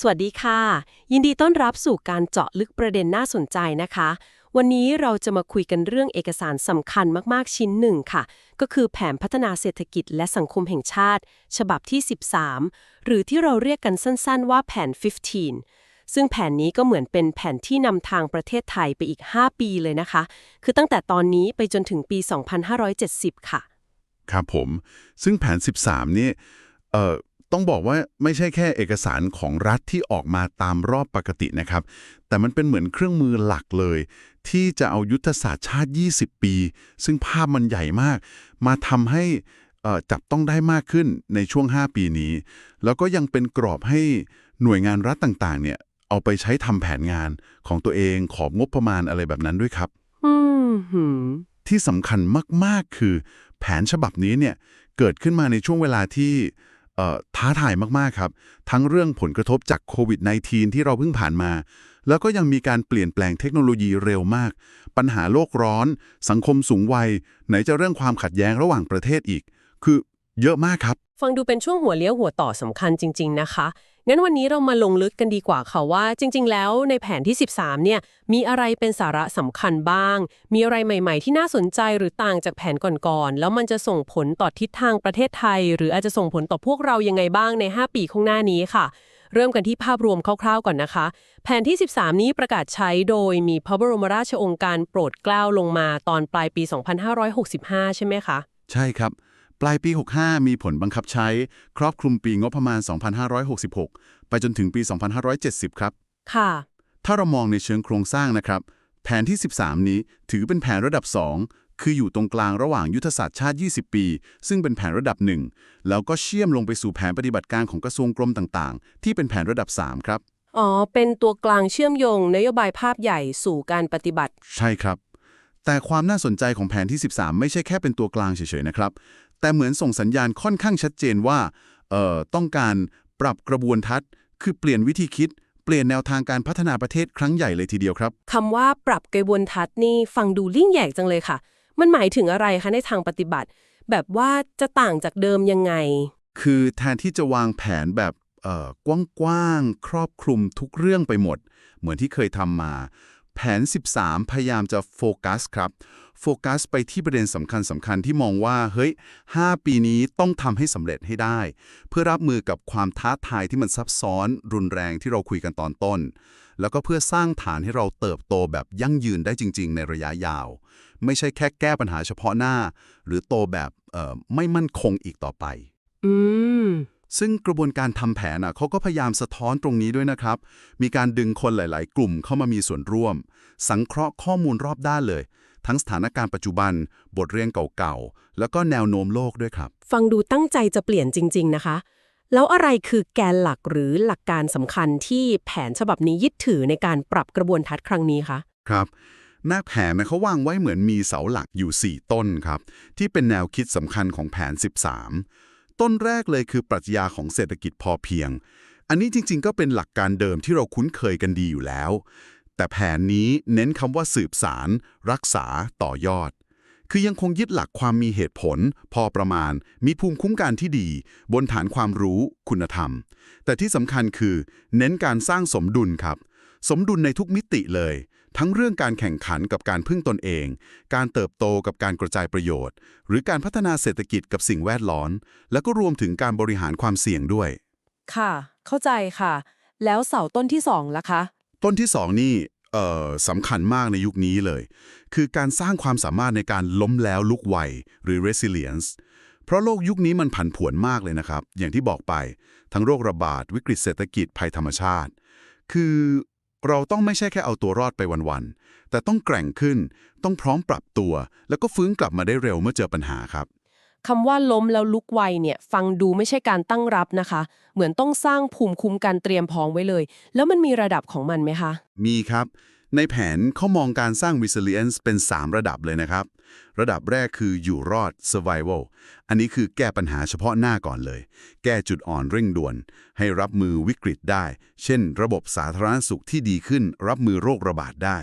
สวัสดีค่ะ ยินดีต้อนรับสู่การเจาะลึกประเด็นน่าสนใจนะคะ วันนี้เราจะมาคุยกันเรื่องเอกสารสำคัญมากๆชิ้นหนึ่งค่ะ ก็คือแผนพัฒนาเศรษฐกิจและสังคมแห่งชาติ ฉบับที่ 13 หรือที่เราเรียกกันสั้นๆ ว่าแผน 15 ซึ่งแผนนี้ก็เหมือนเป็นแผนที่นำทางประเทศไทยไปอีก 5 ปีเลยนะคะ คือตั้งแต่ตอนนี้ไปจนถึงปี 2570 ค่ะ ครับผม ซึ่งแผน 13 นี่เอ่อ ต้องบอกว่าไม่ใช่แค่เอกสารของรัฐที่ออกมาตามรอบปกตินะครับ แต่มันเป็นเหมือนเครื่องมือหลักเลย ที่จะเอายุทธศาสตร์ชาติ 20 ปี ซึ่งภาพมันใหญ่มาก มาทำให้เอ่อจับต้องได้มากขึ้นในช่วง 5 ปีนี้ แล้วก็ยังเป็นกรอบให้หน่วยงานรัฐต่างๆ เนี่ยเอาไปใช้ทำแผนงานของตัวเองขอบงบประมาณอะไรแบบนั้นด้วยครับอืมหืมที่สำคัญมาก ๆ คือ แผนฉบับนี้เนี่ยเกิดขึ้นมาในช่วงเวลาที่เอ่อ ท้าทายมากๆครับ ทั้งเรื่องผลกระทบจากโควิด -19 ที่เราเพิ่งผ่านมา แล้วก็ยังมีการเปลี่ยนแปลงเทคโนโลยีเร็วมาก ปัญหาโลกร้อน สังคมสูงวัย ไหนจะเรื่องความขัดแย้งระหว่างประเทศอีก คือเยอะมากครับ ฟังดูเป็นช่วงหัวเลี้ยวหัวต่อสำคัญจริง ๆ นะคะ งั้นวันนี้เรามาลงลึกกันดีกว่าค่ะว่า จริง ๆ แล้วในแผนที่ 13 เนี่ย มีอะไรเป็นสาระสำคัญบ้าง มีอะไรใหม่ ๆ ที่น่าสนใจหรือต่างจากแผนก่อนๆ แล้วมันจะส่งผลต่อทิศทางประเทศไทย หรืออาจจะส่งผลต่อพวกเรายังไงบ้างใน 5 ปีข้างหน้านี้ค่ะ เริ่มกันที่ภาพรวมคร่าวๆ ก่อนนะคะ แผนที่ 13 นี้ประกาศใช้โดยมีพระบรมราชโองการโปรดเกล้าลงมาตอนปลายปี 2565 ใช่ไหมคะ ใช่ครับ ปลายปี 65 มีผลบังคับใช้ ครอบคลุมปีงบประมาณ 2566 ไปจนถึงปี 2570 ครับ ค่ะ ถ้าเรามองในเชิงโครงสร้างนะครับ แผนที่ 13 นี้ถือเป็นแผนระดับ 2 คืออยู่ตรงกลางระหว่างยุทธศาสตร์ชาติ 20 ปี ซึ่งเป็นแผนระดับ 1 แล้วก็เชื่อมลงไปสู่แผนปฏิบัติการของกระทรวงกรมต่างๆ ที่เป็นแผนระดับ 3 ครับ อ๋อ เป็นตัวกลางเชื่อมโยงนโยบายภาพใหญ่สู่การปฏิบัติ ใช่ครับ แต่ความน่าสนใจของแผนที่ 13 ไม่ใช่แค่เป็นตัวกลางเฉยๆนะครับ แต่เหมือนส่งสัญญาณค่อนข้างชัดเจนว่าเอ่อต้องการปรับกระบวนทัศน์ คือเปลี่ยนวิธีคิด เปลี่ยนแนวทางการพัฒนาประเทศครั้งใหญ่เลยทีเดียวครับคำว่าปรับกระบวนทัศน์นี่ฟังดูลิ่งใหญ่จังเลยค่ะ มันหมายถึงอะไรคะในทางปฏิบัติ แบบว่าจะต่างจากเดิมยังไง คือแทนที่จะวางแผนแบบเอ่อกว้างๆครอบคลุมทุกเรื่องไปหมด เหมือนที่เคยทำมา แผน 13 พยายามจะโฟกัสครับ โฟกัสไปที่ประเด็นสำคัญสำคัญที่มองว่า เฮ้ย 5 ปีนี้ต้องทำให้สำเร็จให้ได้ เพื่อรับมือกับความท้าทายที่มันซับซ้อน รุนแรงที่เราคุยกันตอนต้น แล้วก็เพื่อสร้างฐานให้เราเติบโตแบบยั่งยืนได้จริง ๆ ในระยะยาว ไม่ใช่แค่แก้ปัญหาเฉพาะหน้า หรือโตแบบไม่มั่นคงอีกต่อไป อืม ซึ่งกระบวนการทำแผนอะเขาก็พยายามสะท้อนตรงนี้ด้วยนะครับ มีการดึงคนหลาย ๆ กลุ่มเข้ามามีส่วนร่วม สังเคราะห์ข้อมูลรอบด้านเลย ทั้งสถานการณ์ปัจจุบัน บทเรียนเก่าๆ แล้วก็แนวโน้มโลกด้วยครับ ฟังดูตั้งใจจะเปลี่ยนจริง ๆ นะคะ แล้วอะไรคือแกนหลักหรือหลักการสำคัญที่แผนฉบับนี้ยึดถือในการปรับกระบวนทัศน์ครั้งนี้คะครับหน้าแผนนะเขาวางไว้เหมือนมีเสาหลักอยู่ 4 ต้นครับ ที่เป็นแนวคิดสำคัญของแผน 13 ต้นแรกเลยคือปรัชญาของเศรษฐกิจพอเพียง อันนี้จริง ๆ ก็เป็นหลักการเดิมที่เราคุ้นเคยกันดีอยู่แล้ว แต่แผนนี้เน้นคำว่าสืบสาร รักษาต่อยอด คือยังคงยึดหลักความมีเหตุผล พอประมาณ มีภูมิคุ้มกันที่ดี บนฐานความรู้คุณธรรม แต่ที่สำคัญคือ เน้นการสร้างสมดุลครับ สมดุลในทุกมิติเลย ทั้งเรื่องการแข่งขันกับการพึ่งตนเอง การเติบโตกับการกระจายประโยชน์ หรือการพัฒนาเศรษฐกิจกับสิ่งแวดล้อม แล้วก็รวมถึงการบริหารความเสี่ยงด้วย ค่ะ เข้าใจค่ะ แล้วเสาต้นที่สองล่ะคะ ต้นที่ 2 นี่เอ่อสำคัญมากในยุคนี้เลย คือการสร้างความสามารถในการล้มแล้วลุกไหวหรือ resilience เพราะโลกยุคนี้มันผันผวนมากเลยนะครับ อย่างที่บอกไป ทั้งโรคระบาด วิกฤตเศรษฐกิจภัยธรรมชาติ คือ เราต้องไม่ใช่แค่เอาตัวรอดไปวันๆ แต่ต้องแกร่งขึ้น ต้องพร้อมปรับตัว แล้วก็ฟื้นกลับมาได้เร็วเมื่อเจอปัญหาครับคำว่าล้มแล้วลุกไวเนี่ยฟังดูไม่ใช่การตั้งรับนะคะ เหมือนต้องสร้างภูมิคุ้มกันเตรียมพร้อมไว้เลย แล้วมันมีระดับของมันไหมคะ มีครับ ในแผนเขามองการสร้าง resilience เป็น 3 ระดับเลยนะครับ ระดับแรกคืออยู่รอด survival อันนี้คือแก้ปัญหาเฉพาะหน้าก่อนเลย แก้จุดอ่อนเร่งด่วน ให้รับมือวิกฤตได้ เช่น ระบบสาธารณสุขที่ดีขึ้น รับมือโรคระบาดได้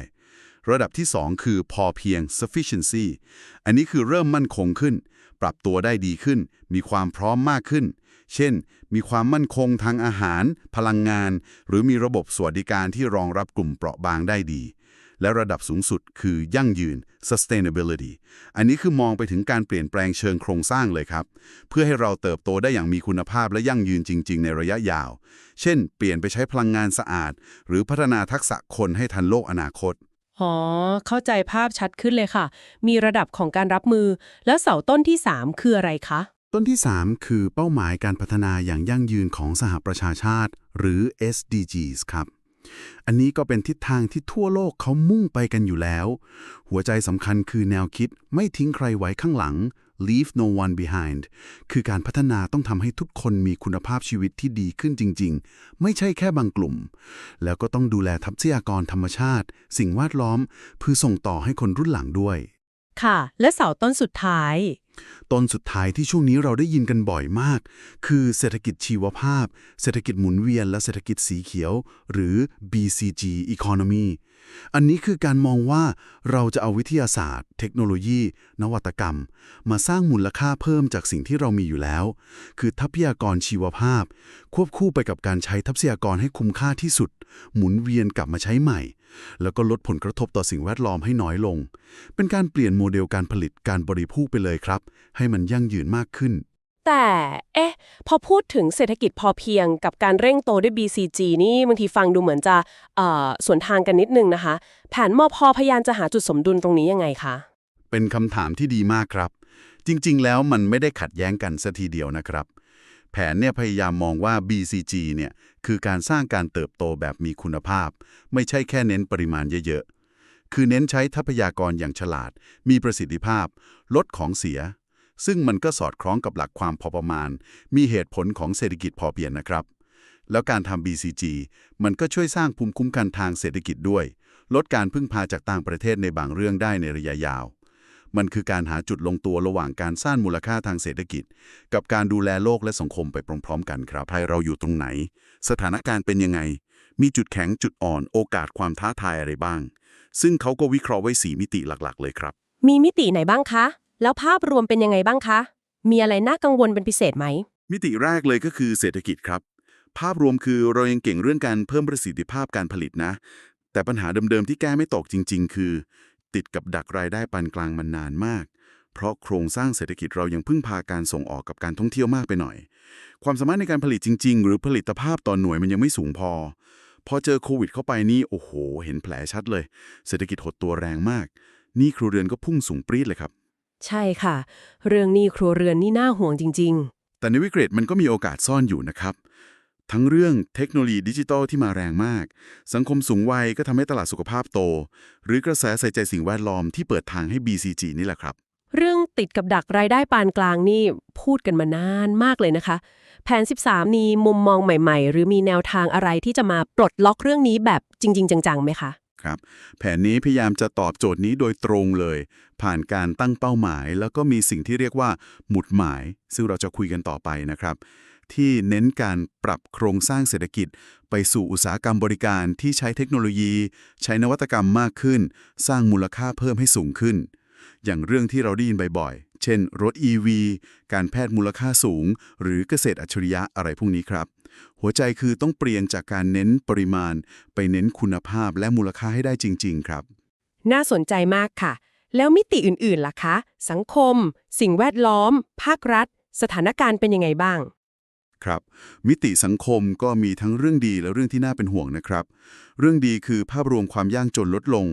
ระดับที่ 2 คือพอเพียง sufficiency อันนี้คือเริ่มมั่นคงขึ้น ปรับตัวได้ดีขึ้น มีความพร้อมมากขึ้น เช่น มีความมั่นคงทางอาหาร พลังงาน หรือมีระบบสวัสดิการที่รองรับกลุ่มเปราะบางได้ดี และระดับสูงสุดคือยั่งยืน sustainability อันนี้คือมองไปถึงการเปลี่ยนแปลงเชิงโครงสร้างเลยครับ เพื่อให้เราเติบโตได้อย่างมีคุณภาพและยั่งยืนจริง ๆ ในระยะยาว เช่น เปลี่ยนไปใช้พลังงานสะอาด หรือพัฒนาทักษะคนให้ทันโลกอนาคตอ๋อ เข้าใจภาพชัดขึ้นเลยค่ะ มีระดับของการรับมือ แล้วเสาต้นที่ 3 คืออะไรคะ ต้นที่ 3 คือเป้าหมายการพัฒนาอย่างยั่งยืนของสหประชาชาติ หรือ SDGs ครับ อันนี้ก็เป็นทิศทางที่ทั่วโลกเขามุ่งไปกันอยู่แล้ว หัวใจสำคัญคือแนวคิดไม่ทิ้งใครไว้ข้างหลัง leave no one behind คือการพัฒนาต้องทำให้ทุกคนมีคุณภาพชีวิตที่ดีขึ้นจริง ๆ ไม่ใช่แค่บางกลุ่ม แล้วก็ต้องดูแลทรัพยากรธรรมชาติ สิ่งแวดล้อม เพื่อส่งต่อให้คนรุ่นหลังด้วย ค่ะ และเสาต้นสุดท้าย ต้นสุดท้ายที่ช่วงนี้เราได้ยินกันบ่อยมาก คือเศรษฐกิจชีวภาพ เศรษฐกิจหมุนเวียน และเศรษฐกิจสีเขียว หรือ BCG Economy อันนี้คือการมองว่าเราจะเอาวิทยาศาสตร์ เทคโนโลยี นวัตกรรม มาสร้างมูลค่าเพิ่มจากสิ่งที่เรามีอยู่แล้ว คือทรัพยากรชีวภาพ ควบคู่ไปกับการใช้ทรัพยากรให้คุ้มค่าที่สุด หมุนเวียนกลับมาใช้ใหม่ แล้วก็ลดผลกระทบต่อสิ่งแวดล้อมให้น้อยลง เป็นการเปลี่ยนโมเดลการผลิตการบริโภคไปเลยครับ ให้มันยั่งยืนมากขึ้น แต่ เอ๊ะ พอพูดถึงเศรษฐกิจพอเพียงกับการเร่งโตด้วย BCG นี่บางทีฟังดูเหมือนจะเอ่วนทางกันนิดนึงนะคะ แผนมอพอพยายามจะหาจุดสมดุลตรงนี้ยังไงคะ เป็นคำถามที่ดีมากครับ จริง ๆ แล้วมันไม่ได้ขัดแย้งกันสัทีเดียวนะครับ แผนเนี่ยพยายามมองว่า BCG เนี่ยคือการสร้างการเติบโตแบบมีคุณภาพ ไม่ใช่แค่เน้นปริมาณเยอะๆ คือเน้นใช้ทรัพยากรอย่างฉลาด มีประสิทธิภาพ ลดของเสีย ซึ่งมันก็สอดคล้องกับหลักความพอประมาณ มีเหตุผลของเศรษฐกิจพอเพียงนะครับ แล้วการทำ BCG มันก็ช่วยสร้างภูมิคุ้มกันทางเศรษฐกิจด้วย ลดการพึ่งพาจากต่างประเทศในบางเรื่องได้ในระยะยาว มันคือการหาจุดลงตัวระหว่างการสร้างมูลค่าทางเศรษฐกิจ กับการดูแลโลกและสังคมไปพร้อม ๆ กันครับให้เราอยู่ตรงไหน สถานการณ์เป็นยังไง มีจุดแข็งจุดอ่อนโอกาสความท้าทายอะไรบ้าง ซึ่งเขาก็วิเคราะห์ไว้สีมิติหลักๆ เลยครับ มีมิติไหนบ้างคะ แล้วภาพรวมเป็นยังไงบ้างคะ มีอะไรน่ากังวลเป็นพิเศษไหม มิติแรกเลยก็คือเศรษฐกิจครับ ภาพรวมคือเรายังเก่งเรื่องการเพิ่มประสิทธิภาพการผลิตนะ แต่ปัญหาเดิมๆที่แก้ไม่ตกจริง ๆ คือ ติดกับดักรายได้ปานกลางมันนานมาก เพราะโครงสร้างเศรษฐกิจเรายังพึ่งพาการส่งออกกับการท่องเที่ยวมากไปหน่อย ความสามารถในการผลิตจริง ๆ หรือผลิตภาพต่อหน่วยมันยังไม่สูงพอ พอเจอโควิด เข้าไปนี่โอ้โห เห็นแผลชัดเลย เศรษฐกิจหดตัวแรงมากหนี่ครัวเรือนก็พุ่งสูงปรี๊ดเลยครับ ใช่ค่ะ เรื่องหนี้ครัวเรือนนี่น่าห่วงจริง แต่ในวิกฤตมันก็มีโอกาสซ่อนอยู่นะครับ ทั้งเรื่องเทคโนโลยีดิจิทัลที่มาแรงมาก สังคมสูงวัยก็ทำให้ตลาดสุขภาพโต หรือกระแสใส่ใจสิ่งแวดล้อมที่เปิดทางให้ BCG นี่แหละครับ ๆ เรื่องติดกับดักรายได้ปานกลางนี่พูดกันมานานมากเลยนะคะ แผน 13 มีมุมมองใหม่ ๆ หรือมีแนวทางอะไรที่จะมาปลดล็อกเรื่องนี้แบบจริง ๆ จังๆไหมคะ ครับ แผนนี้พยายามจะตอบโจทย์นี้โดยตรงเลย ผ่านการตั้งเป้าหมาย แล้วก็มีสิ่งที่เรียกว่า หมุดหมาย ซึ่งเราจะคุยกันต่อไปนะครับ ที่เน้นการปรับโครงสร้างเศรษฐกิจ ไปสู่อุตสาหกรรมบริการที่ใช้เทคโนโลยี ใช้นวัตกรรมมากขึ้น สร้างมูลค่าเพิ่มให้สูงขึ้น อย่างเรื่องที่เราได้ยินบ่อยๆ เช่น รถ EV การแพทย์มูลค่าสูง หรือเกษตรอัจฉริยะอะไรพวกนี้ครับ หัวใจคือต้องเปลี่ยนจากการเน้นปริมาณ ไปเน้นคุณภาพและมูลค่าให้ได้จริง ๆ ครับ น่าสนใจมากค่ะ แล้วมิติอื่นๆล่ะคะ สังคม สิ่งแวดล้อม ภาครัฐ สถานการณ์เป็นยังไงบ้างครับมิติสังคมก็มีทั้งเรื่องดีและเรื่องที่น่าเป็นห่วงนะครับ เรื่องดีคือภาพรวมความยากจนลดลง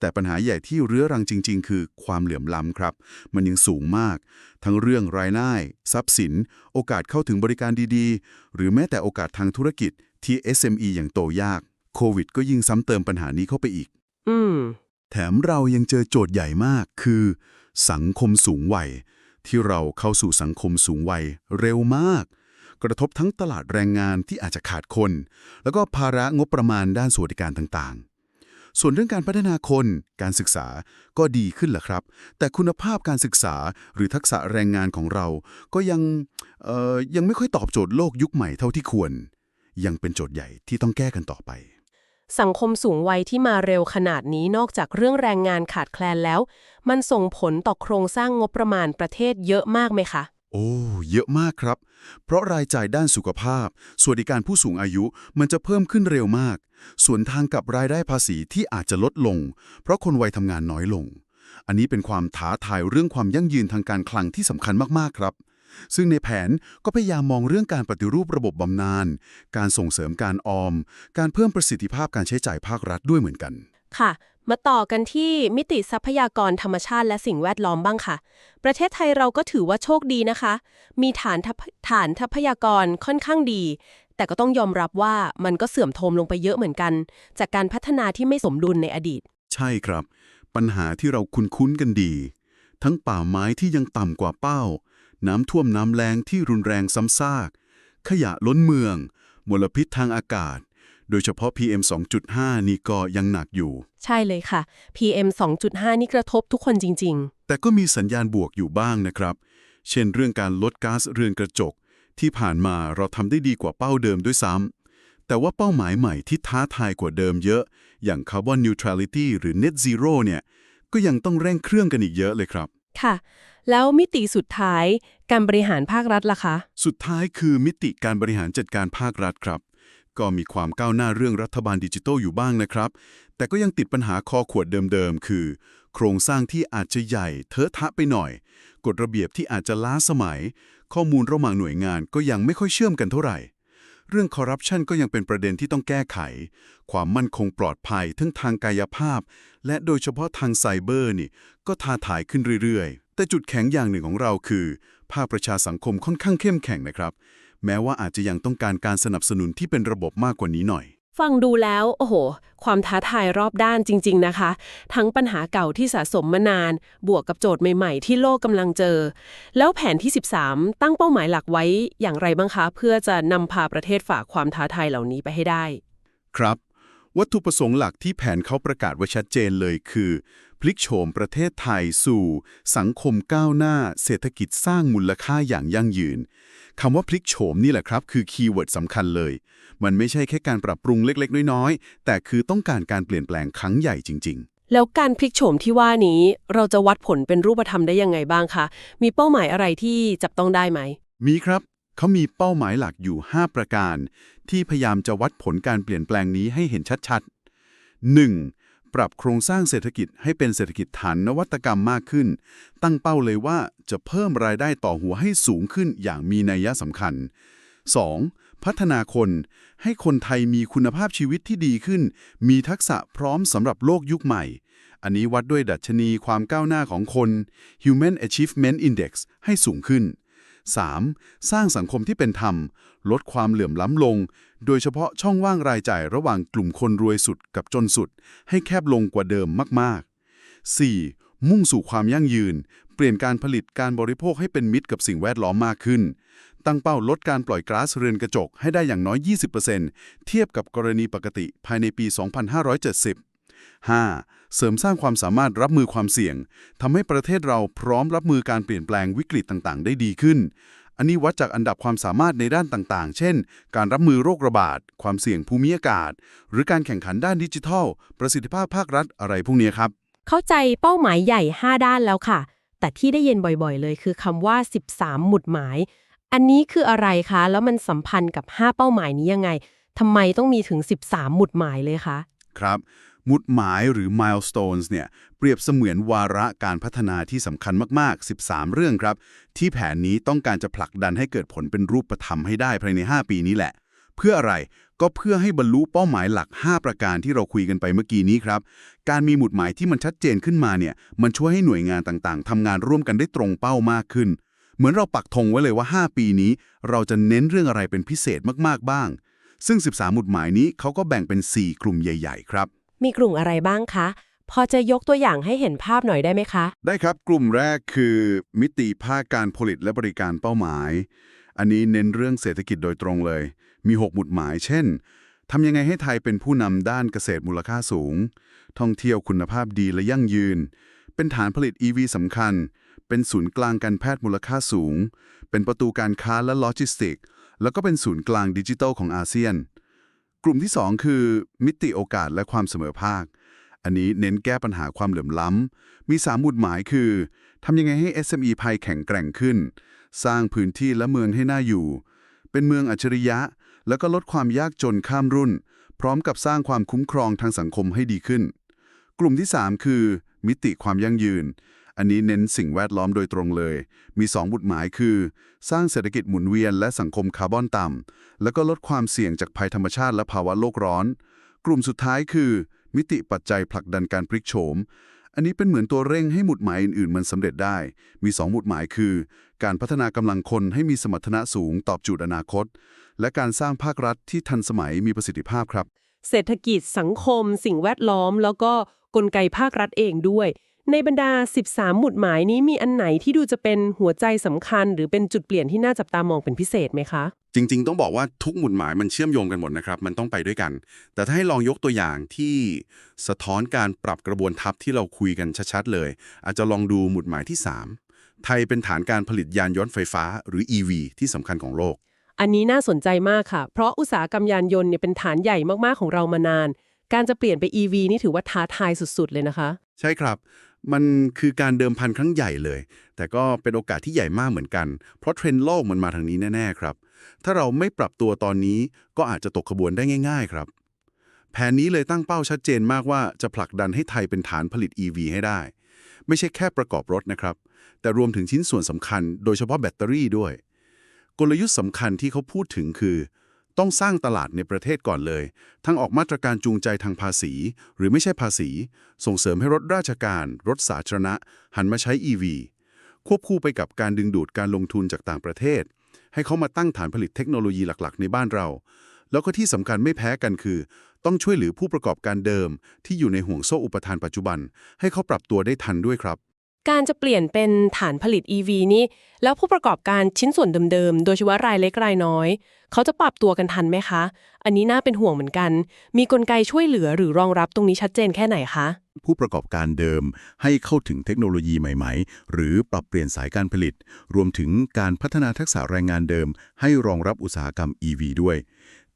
แต่ปัญหาใหญ่ที่เรื้อรังจริง ๆ คือความเหลื่อมล้ำครับ มันยังสูงมาก ทั้งเรื่องรายได้ ทรัพย์สิน โอกาสเข้าถึงบริการดีๆ หรือแม้แต่โอกาสทางธุรกิจที่ SME อย่างโตยาก โควิดก็ยิ่งซ้ำเติมปัญหานี้เข้าไปอีก อืมแถมเรายังเจอโจทย์ใหญ่มากคือ สังคมสูงวัย ที่เราเข้าสู่สังคมสูงวัยเร็วมาก กระทบทั้งตลาดแรงงานที่อาจจะขาดคน แล้วก็ภาระงบประมาณด้านสวัสดิการต่างๆ ส่วนเรื่องการพัฒนาคน การศึกษาก็ดีขึ้นแหละครับ แต่คุณภาพการศึกษาหรือทักษะแรงงานของเรา ก็ยังยังไม่ค่อยตอบโจทย์โลกยุคใหม่เท่าที่ควร ยังเป็นโจทย์ใหญ่ที่ต้องแก้กันต่อไป สังคมสูงวัยที่มาเร็วขนาดนี้นอกจากเรื่องแรงงานขาดแคลนแล้ว มันส่งผลต่อโครงสร้างงบประมาณประเทศเยอะมากไหมคะ โอ้ เยอะมากครับ เพราะรายจ่ายด้านสุขภาพ สวัสดิการผู้สูงอายุมันจะเพิ่มขึ้นเร็วมาก ส่วนทางกับรายได้ภาษีที่อาจจะลดลง เพราะคนวัยทำงานน้อยลง อันนี้เป็นความท้าทายเรื่องความยั่งยืนทางการคลังที่สำคัญมากๆครับ ซึ่งในแผนก็พยายามมองเรื่องการปฏิรูประบบบำนาญ การส่งเสริมการออม การเพิ่มประสิทธิภาพการใช้จ่ายภาครัฐด้วยเหมือนกัน ค่ะ มาต่อกันที่มิติทรัพยากรธรรมชาติและสิ่งแวดล้อมบ้างค่ะ ประเทศไทยเราก็ถือว่าโชคดีนะคะ มีฐานฐานทรัพยากรค่อนข้างดี แต่ก็ต้องยอมรับว่ามันก็เสื่อมโทรมลงไปเยอะเหมือนกัน จากการพัฒนาที่ไม่สมดุลในอดีต ใช่ครับ ปัญหาที่เราคุ้นคุ้นๆกันดี ทั้งป่าไม้ที่ยังต่ำกว่าเป้า น้ำท่วมน้ำแรงที่รุนแรงซ้ำซาก ขยะล้นเมือง มลพิษทางอากาศ โดยเฉพาะ PM 2.5 นี่ก็ยังหนักอยู่ ใช่เลยค่ะ PM 2.5 นี่กระทบทุกคนจริงแต่ก็มีสัญญาณบวกอยู่บ้างนะครับ เช่นเรื่องการลดก๊าซเรือนกระจก ที่ผ่านมาเราทำได้ดีกว่าเป้าเดิมด้วยซ้ำแต่ว่าเป้าหมายใหม่ที่ท้าทายกว่าเดิมเยอะ อย่าง Carbon Neutrality หรือ Net Zero เนี่ยก็ยังต้องเร่งเครื่องกันอีกเยอะเลยครับๆค่ะ แล้วมิติสุดท้ายการบริหารภาครัฐล่ะคะ สุดท้ายคือมิติการบริหารจัดการภาครัฐครับ ก็มีความก้าวหน้าเรื่องรัฐบาลดิจิทัลอยู่บ้างนะครับ แต่ก็ยังติดปัญหาคอขวดเดิมๆ คือ โครงสร้างที่อาจจะใหญ่เทอะทะไปหน่อย กฎระเบียบที่อาจจะล้าสมัย ข้อมูลระหว่างหน่วยงานก็ยังไม่ค่อยเชื่อมกันเท่าไหร่ เรื่องคอร์รัปชันก็ยังเป็นประเด็นที่ต้องแก้ไข ความมั่นคงปลอดภัยทั้งทางกายภาพ และโดยเฉพาะทางไซเบอร์นี่ก็ท้าทายขึ้นเรื่อยๆ แต่จุดแข็งอย่างหนึ่งของเราคือ ภาคประชาสังคมค่อนข้างเข้มแข็งนะครับ แม้ว่าอาจจะยังต้องการการสนับสนุนที่เป็นระบบมากกว่านี้หน่อย ฟังดูแล้ว โอ้โห ความท้าทายรอบด้านจริง ๆ นะคะ ทั้งปัญหาเก่าที่สะสมมานาน บวกกับโจทย์ใหม่ ๆ ที่โลกกำลังเจอ แล้วแผนที่ 13 ตั้งเป้าหมายหลักไว้อย่างไรบ้างคะ เพื่อจะนำพาประเทศฝ่าความท้าทายเหล่านี้ไปให้ได้ ครับ วัตถุประสงค์หลักที่แผนเขาประกาศไว้ชัดเจนเลยคือพ ลิกโฉมประเทศไทยสู่ สังคมก้าวหน้า เศรษฐกิจสร้างมูลค่าอย่างยั่งยืนคำว่าพลิกโฉมนี่แหละครับ คือคีย์เวิร์ดสำคัญเลย มันไม่ใช่แค่การปรับปรุงเล็กๆ น้อยๆ แต่คือต้องการการเปลี่ยนแปลงครั้งใหญ่จริง ๆ แล้วการพลิกโฉมที่ว่านี้เราจะวัดผลเป็นรูปธรรมได้ยังไงบ้างคะ มีเป้าหมายอะไรที่จับต้องได้ไหม มีครับ เขามีเป้าหมายหลักอยู่ 5 ประการ ที่พยายามจะวัดผลการเปลี่ยนแปลงนี้ให้เห็นชัดๆ 1. ปรับโครงสร้างเศรษฐกิจให้เป็นเศรษฐกิจฐานนวัตกรรมมากขึ้น ตั้งเป้าเลยว่าจะเพิ่มรายได้ต่อหัวให้สูงขึ้นอย่างมีนัยสำคัญ 2. พัฒนาคน ให้คนไทยมีคุณภาพชีวิตที่ดีขึ้น มีทักษะพร้อมสำหรับโลกยุคใหม่ อันนี้วัดด้วยดัชนีความก้าวหน้าของคน Human Achievement Index ให้สูงขึ้น 3. สร้างสังคมที่เป็นธรรม ลดความเหลื่อมล้ำลง โดยเฉพาะช่องว่างรายจ่ายระหว่างกลุ่มคนรวยสุดกับจนสุด ให้แคบลงกว่าเดิมมาก ๆ 4. มุ่งสู่ความยั่งยืน เปลี่ยนการผลิตการบริโภคให้เป็นมิตรกับสิ่งแวดล้อมมากขึ้น ตั้งเป้าลดการปล่อยก๊าซเรือนกระจกให้ได้อย่างน้อย 20%เทียบกับกรณีปกติภายในปี 2570 5. เสริมสร้างความสามารถรับมือความเสี่ยงทำให้ประเทศเราพร้อมรับมือการเปลี่ยนแปลงวิกฤตต่างๆ ได้ดีขึ้น อันนี้วัดจากอันดับความสามารถในด้านต่างๆ เช่น การรับมือโรคระบาด ความเสี่ยงภูมิอากาศ หรือการแข่งขันด้านดิจิทัล ประสิทธิภาพภาครัฐอะไรพวกนี้ครับ เข้าใจเป้าหมายใหญ่ 5 ด้านแล้วค่ะ แต่ที่ได้ยินบ่อยๆ เลยคือคำว่า 13 หมุดหมาย อันนี้คืออะไรคะ แล้วมันสัมพันธ์กับ 5 เป้าหมายนี้ยังไงทำไมต้องมีถึง 13 หมุดหมายเลยคะ ครับห มุดหมายหรือ milestones เนี่ยเปรียบเสมือนวาระการพัฒนาที่สำคัญมากๆ 13 เรื่องครับ ที่แผนนี้ต้องการจะผลักดันให้เกิดผลเป็นรูปธรรมให้ได้ภายใน 5 ปีนี้แหละ เพื่ออะไรก็เพื่อให้บรรลุเป้าหมายหลัก 5 ประการที่เราคุยกันไปเมื่อกี้นี้ครับ การมีหมุดหมายที่มันชัดเจนขึ้นมาเนี่ยมันช่วยให้หน่วยงานต่างๆทำงานร่วมกันได้ตรงเป้ามากขึ้น เหมือนเราปักธงไว้เลยว่า 5 ปีนี้ เราจะเน้นเรื่องอะไรเป็นพิเศษมากๆบ้าง ซึ่ง 13 หมุดหมายนี้เขาก็แบ่งเป็น 4 กลุ่มใหญ่ ๆ ครับ มีกลุ่มอะไรบ้างคะ พอจะยกตัวอย่างให้เห็นภาพหน่อยได้ไหมคะ ได้ครับกลุ่มแรกคือ มิติภาคการผลิตและบริการเป้าหมาย อันนี้เน้นเรื่องเศรษฐกิจโดยตรงเลย มี 6 หมุดหมาย เช่นทำยังไงให้ไทยเป็นผู้นำด้านเกษตรมูลค่าสูง ท่องเที่ยวคุณภาพดีและยั่งยืน เป็นฐานผลิต EV สำคัญ เป็นศูนย์กลางการแพทย์มูลค่าสูง เป็นประตูการค้าและโลจิสติก แล้วก็เป็นศูนย์กลางดิจิทัลของอาเซียน กลุ่มที่ 2 คือ มิติโอกาสและความเสมอภาค อันนี้เน้นแก้ปัญหาความเหลื่อมล้ำ มี3หมุดหมายคือทำยังไงให้ SME ไทยแข็งแกร่งขึ้น สร้างพื้นที่และเมืองให้น่าอยู่ เป็นเมืองอัจฉริยะ แล้วก็ลดความยากจนข้ามรุ่น พร้อมกับสร้างความคุ้มครองทางสังคมให้ดีขึ้น กลุ่มที่ 3 คือ มิติความยั่งยืน อันนี้เน้นสิ่งแวดล้อมโดยตรงเลย มี2บุตหมายคือ สร้างเศรษฐกิจหมุนเวียนและสังคมคาร์บอนต่ำ แล้วก็ลดความเสี่ยงจากภัยธรรมชาติและภาวะโลกร้อน กลุ่มสุดท้ายคือ มิติปัจจัยผลักดันการพลิกโฉม อันนี้เป็นเหมือนตัวเร่งให้หมุดหมายอื่นๆ มันสำเร็จได้ มี2หมุดหมายคือ การพัฒนากำลังคนให้มีสมรรถนะสูงตอบโจทย์อนาคต และการสร้างภาครัฐที่ทันสมัยมีประสิทธิภาพครับ เศรษฐกิจสังคม สิ่งแวดล้อม แล้วก็กลไกภาครัฐเองด้วย ในบรรดา 13 หมุดหมายนี้มีอันไหนที่ดูจะเป็นหัวใจสำคัญ หรือเป็นจุดเปลี่ยนที่น่าจับตามองเป็นพิเศษไหมคะ จริง ๆ ต้องบอกว่าทุกหมุดหมายมันเชื่อมโยงกันหมดนะครับ มันต้องไปด้วยกัน แต่ถ้าให้ลองยกตัวอย่างที่สะท้อนการปรับกระบวนทัพที่เราคุยกันชัดๆเลย อาจจะลองดูหมุดหมายที่ 3 ไทยเป็นฐานการผลิตยานยนต์ไฟฟ้า หรือ EV ที่สำคัญของโลก อันนี้น่าสนใจมากค่ะ เพราะอุตสาหกรรมยานยนต์เนี่ยเป็นฐานใหญ่มากๆของเรามานานการจะเปลี่ยนไป EV นี่ถือว่าท้าทายสุด ๆ เลยนะคะ ใช่ครับ มันคือการเดิมพันครั้งใหญ่เลย แต่ก็เป็นโอกาสที่ใหญ่มากเหมือนกัน เพราะเทรนด์โลกมันมาทางนี้แน่ ๆ ครับ ถ้าเราไม่ปรับตัวตอนนี้ก็อาจจะตกขบวนได้ง่าย ๆ ครับ แผนนี้เลยตั้งเป้าชัดเจนมากว่าจะผลักดันให้ไทยเป็นฐานผลิต EV ให้ได้ ไม่ใช่แค่ประกอบรถนะครับ แต่รวมถึงชิ้นส่วนสำคัญ โดยเฉพาะแบตเตอรี่ด้วย กลยุทธ์สำคัญที่เขาพูดถึงคือ ต้องสร้างตลาดในประเทศก่อนเลย ทั้งออกมาตรการจูงใจทางภาษี หรือไม่ใช่ภาษี ส่งเสริมให้รถราชการ รถสาธารณะ หันมาใช้ EV ควบคู่ไปกับการดึงดูดการลงทุนจากต่างประเทศ ให้เขามาตั้งฐานผลิตเทคโนโลยีหลักๆ ในบ้านเรา แล้วก็ที่สำคัญไม่แพ้กันคือ ต้องช่วยเหลือผู้ประกอบการเดิม ที่อยู่ในห่วงโซ่อุปทานปัจจุบัน ให้เขาปรับตัวได้ทันด้วยครับ การจะเปลี่ยนเป็นฐานผลิต EV นี้ แล้วผู้ประกอบการชิ้นส่วนเดิมๆ โดยเฉพาะรายเล็กรายน้อย เขาจะปรับตัวกันทันไหมคะ อันนี้น่าเป็นห่วงเหมือนกัน มีกลไกช่วยเหลือหรือรองรับตรงนี้ชัดเจนแค่ไหนคะ ผู้ประกอบการเดิมให้เข้าถึงเทคโนโลยีใหม่ๆ หรือปรับเปลี่ยนสายการผลิต รวมถึงการพัฒนาทักษะแรงงานเดิม ให้รองรับอุตสาหกรรม EV ด้วย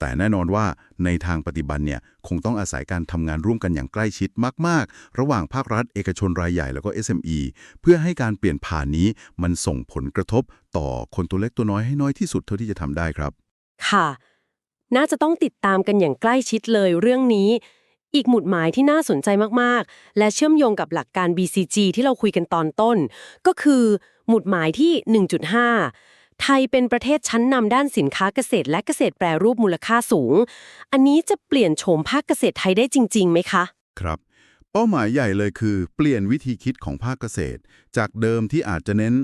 แต่แน่นอนว่าในทางปฏิบัติเนี่ยคงต้องอาศัยการทำงานร่วมกันอย่างใกล้ชิดมาก ๆ ระหว่างภาครัฐเอกชนรายใหญ่แล้วก็ SME เพื่อให้การเปลี่ยนผ่านนี้มันส่งผลกระทบต่อคนตัวเล็กตัวน้อยให้น้อยที่สุดเท่าที่จะทำได้ครับ ค่ะ น่าจะต้องติดตามกันอย่างใกล้ชิดเลยเรื่องนี้ อีกหมุดหมายที่น่าสนใจมาก ๆ และเชื่อมโยงกับหลักการ BCG ที่เราคุยกันตอนต้น ก็คือ หมุดหมายที่ 1.5 ไทยเป็นประเทศชั้นนำด้านสินค้าเกษตรและเกษตรแปรรูปมูลค่าสูง อันนี้จะเปลี่ยนโฉมภาคเกษตรไทยได้จริงๆไหมคะ ครับ เป้าหมายใหญ่เลยคือ เปลี่ยนวิธีคิดของภาคเกษตร จากเดิมที่อาจจะเน้น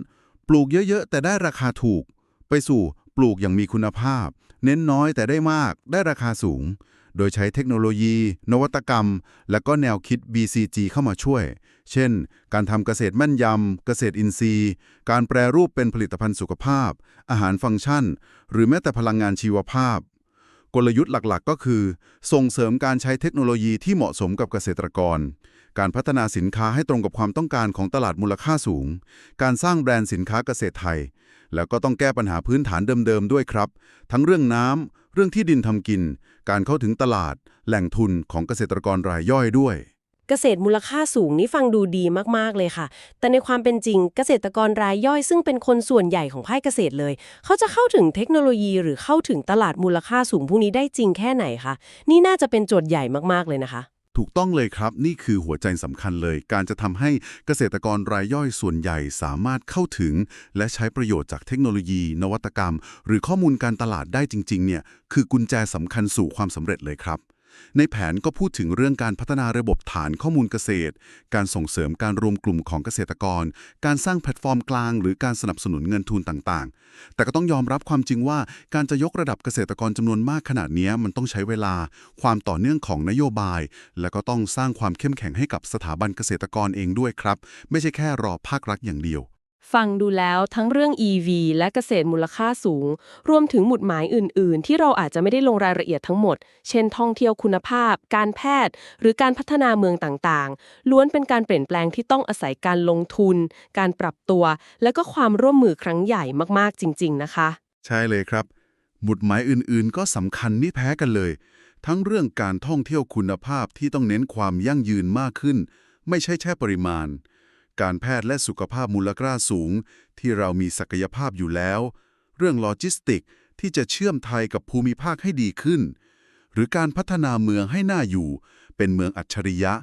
ปลูกเยอะๆ แต่ได้ราคาถูก ไปสู่ปลูกอย่างมีคุณภาพ เน้นน้อยแต่ได้มาก ได้ราคาสูง โดยใช้เทคโนโลยี นวัตกรรม และก็แนวคิด BCG เข้ามาช่วย เช่น การทำเกษตรแม่นยำ เกษตรอินทรีย์ การแปรรูปเป็นผลิตภัณฑ์สุขภาพ อาหารฟังก์ชัน หรือแม้แต่พลังงานชีวภาพ กลยุทธ์หลักๆ ก็คือ ส่งเสริมการใช้เทคโนโลยีที่เหมาะสมกับเกษตรกร การพัฒนาสินค้าให้ตรงกับความต้องการของตลาดมูลค่าสูง การสร้างแบรนด์สินค้าเกษตรไทย แล้วก็ต้องแก้ปัญหาพื้นฐานเดิมๆด้วยครับ ทั้งเรื่องน้ำ เรื่องที่ดินทำกิน การเข้าถึงตลาด แหล่งทุนของเกษตรกรรายย่อยด้วย เกษตรมูลค่าสูงนี่ฟังดูดีมากๆเลยค่ะ แต่ในความเป็นจริงเกษตรกรรายย่อย ซึ่งเป็นคนส่วนใหญ่ของภาคเกษตรเลย เขาจะเข้าถึงเทคโนโลยีหรือเข้าถึงตลาดมูลค่าสูงพวกนี้ได้จริงแค่ไหนคะ นี่น่าจะเป็นโจทย์ใหญ่มากๆเลยนะคะ ถูกต้องเลยครับนี่คือหัวใจสำคัญเลย การจะทำให้เกษตรกรรายย่อยส่วนใหญ่สามารถเข้าถึง และใช้ประโยชน์จากเทคโนโลยี นวัตกรรม หรือข้อมูลการตลาดได้จริงๆเนี่ยคือกุญแจสำคัญสู่ความสำเร็จเลยครับ ในแผนก็พูดถึงเรื่องการพัฒนาระบบฐานข้อมูลเกษตร การส่งเสริมการรวมกลุ่มของเกษตรกร การสร้างแพลตฟอร์มกลาง หรือการสนับสนุนเงินทุนต่างๆ แต่ก็ต้องยอมรับความจริงว่าการจะยกระดับเกษตรกรจำนวนมากขนาดนี้มันต้องใช้เวลา ความต่อเนื่องของนโยบาย และก็ต้องสร้างความเข้มแข็งให้กับสถาบันเกษตรกรเองด้วยครับ ไม่ใช่แค่รอภาครัฐอย่างเดียว ฟังดูแล้วทั้งเรื่อง EV และเกษตรมูลค่าสูง รวมถึงหมุดหมายอื่น ๆ ที่เราอาจจะไม่ได้ลงรายละเอียดทั้งหมด เช่น ท่องเที่ยวคุณภาพ การแพทย์ หรือการพัฒนาเมืองต่างๆ ล้วนเป็นการเปลี่ยนแปลงที่ต้องอาศัยการลงทุน การปรับตัว และก็ความร่วมมือครั้งใหญ่มากๆ จริง ๆ นะคะ ใช่เลยครับ หมุดหมายอื่น ๆ ก็สำคัญไม่แพ้กันเลย ทั้งเรื่องการท่องเที่ยวคุณภาพที่ต้องเน้นความยั่งยืนมากขึ้น ไม่ใช่แค่ปริมาณ การแพทย์และสุขภาพมูลค่าสูง ที่เรามีศักยภาพอยู่แล้ว เรื่องโลจิสติกที่จะเชื่อมไทยกับภูมิภาคให้ดีขึ้น หรือการพัฒนาเมืองให้น่าอยู่ เป็นเมืองอัจฉริยะ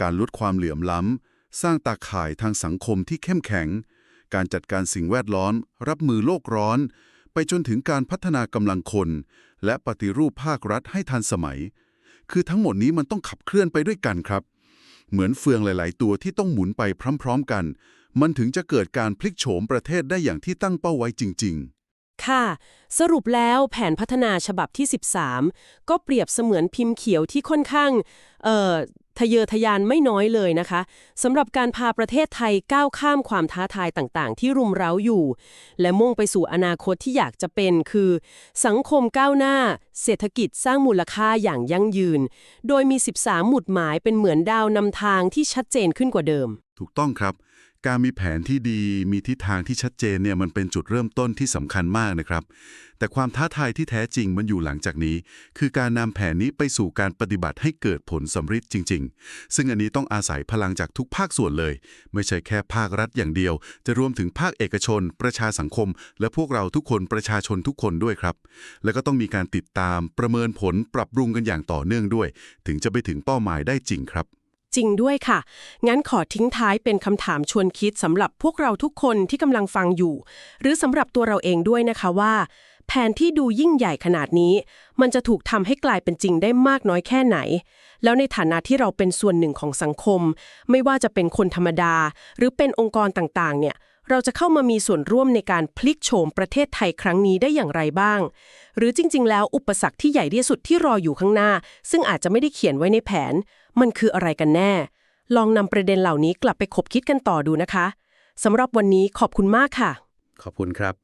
การลดความเหลื่อมล้ำ สร้างตาข่ายทางสังคมที่เข้มแข็ง การจัดการสิ่งแวดล้อม รับมือโลกร้อน ไปจนถึงการพัฒนากำลังคน และปฏิรูปภาครัฐให้ทันสมัย คือทั้งหมดนี้มันต้องขับเคลื่อนไปด้วยกันครับ เหมือนเฟืองหลาย ๆ ตัวที่ต้องหมุนไปพร้อม ๆ กัน มันถึงจะเกิดการพลิกโฉมประเทศได้อย่างที่ตั้งเป้าไว้จริง ๆ ค่ะ สรุปแล้วแผนพัฒนาฉบับที่ 13 ก็เปรียบเสมือนพิมพ์เขียวที่ค่อนข้างเอ่อทะเยอทะยานไม่น้อยเลยนะคะสำหรับการพาประเทศไทยก้าวข้ามความท้าทายต่างๆ ที่รุมเร้าอยู่ และมุ่งไปสู่อนาคตที่อยากจะเป็นคือ สังคมก้าวหน้า เศรษฐกิจสร้างมูลค่าอย่างยั่งยืน โดยมี 13 หมุดหมายเป็นเหมือนดาวนำทางที่ชัดเจนขึ้นกว่าเดิม ถูกต้องครับ การมีแผนที่ดีมีทิศทางที่ชัดเจนเนี่ยมันเป็นจุดเริ่มต้นที่สำคัญมากนะครับ แต่ความท้าทายที่แท้จริงมันอยู่หลังจากนี้ คือการนำแผนนี้ไปสู่การปฏิบัติให้เกิดผลสำฤทธิ์จริง ๆ ซึ่งอันนี้ต้องอาศัยพลังจากทุกภาคส่วนเลย ไม่ใช่แค่ภาครัฐอย่างเดียว จะรวมถึงภาคเอกชน ประชาสังคม และพวกเราทุกคนประชาชนทุกคนด้วยครับ แล้วก็ต้องมีการติดตามประเมินผลปรับปรุงกันอย่างต่อเนื่องด้วย ถึงจะไปถึงเป้าหมายได้จริงครับ จริงด้วยค่ะ งั้นขอทิ้งท้ายเป็นคำถามชวนคิดสำหรับพวกเราทุกคนที่กำลังฟังอยู่ หรือสำหรับตัวเราเองด้วยนะคะว่า แผนที่ดูยิ่งใหญ่ขนาดนี้ มันจะถูกทำให้กลายเป็นจริงได้มากน้อยแค่ไหน แล้วในฐานะที่เราเป็นส่วนหนึ่งของสังคม ไม่ว่าจะเป็นคนธรรมดา หรือเป็นองค์กรต่างๆ เนี่ยเราจะเข้ามามีส่วนร่วมในการพลิกโฉมประเทศไทยครั้งนี้ได้อย่างไรบ้าง หรือจริง ๆ แล้วอุปสรรคที่ใหญ่ที่สุดที่รออยู่ข้างหน้า ซึ่งอาจจะไม่ได้เขียนไว้ในแผน มันคืออะไรกันแน่ ลองนำประเด็นเหล่านี้กลับไปคบคิดกันต่อดูนะคะสำหรับวันนี้ขอบคุณมากค่ะ ขอบคุณครับ